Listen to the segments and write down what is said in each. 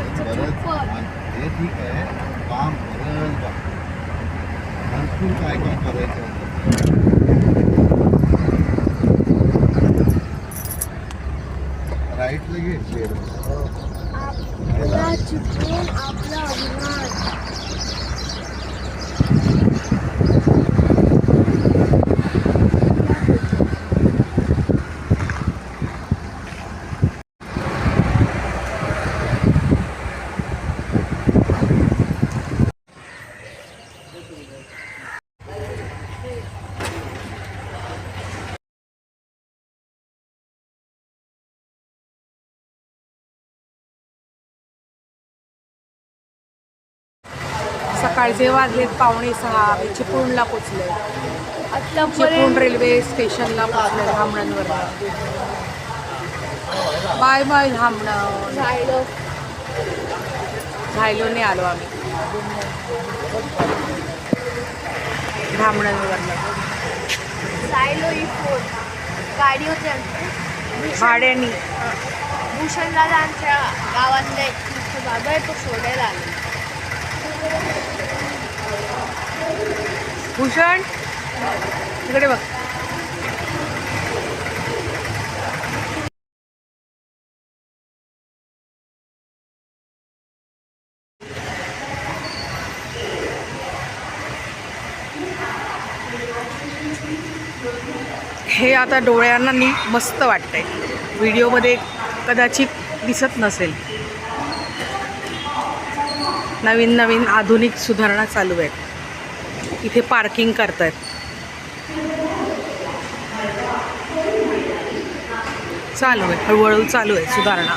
बरंच हे ठीक आहे. काम बरंच बाकी भरपूर काय काय करायचं होतं. राईटला घे आपला अभिमान. सकाळचे वाजलेत पावणे सहा आम्ही चिपळूणला पोचले चिपळूण रेल्वे स्टेशनला पोचले धामणवर बाय बाय धामण. राहिलो झायलोने आलो आम्ही. धामणवरनं. फोन. गाडी होती आमची. भाड्यानी. भूषण दादा आमच्या गावातला एक बाबा आहे तो सोडायला आला. भूषण इकडे बघ. हे आता डोळ्यांना नी मस्त वाटतंय. व्हिडिओमध्ये कदाचित दिसत नसेल. नवीन नवीन आधुनिक सुधारणा चालू आहेत. इथे पार्किंग करतायत. चालू आहे हळूहळू चालू आहे सुधारणा.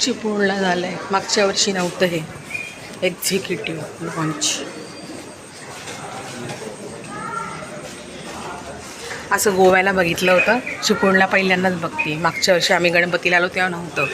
चिपळूणला झालं आहे मागच्या वर्षी नव्हतं हे. एक्झिक्युटिव्ह लॉन्च असं गोव्याला बघितलं होतं. चिपळूणला पहिल्यांदाच बघते. मागच्या वर्षी आम्ही गणपतीला आलो तेव्हा नव्हतं.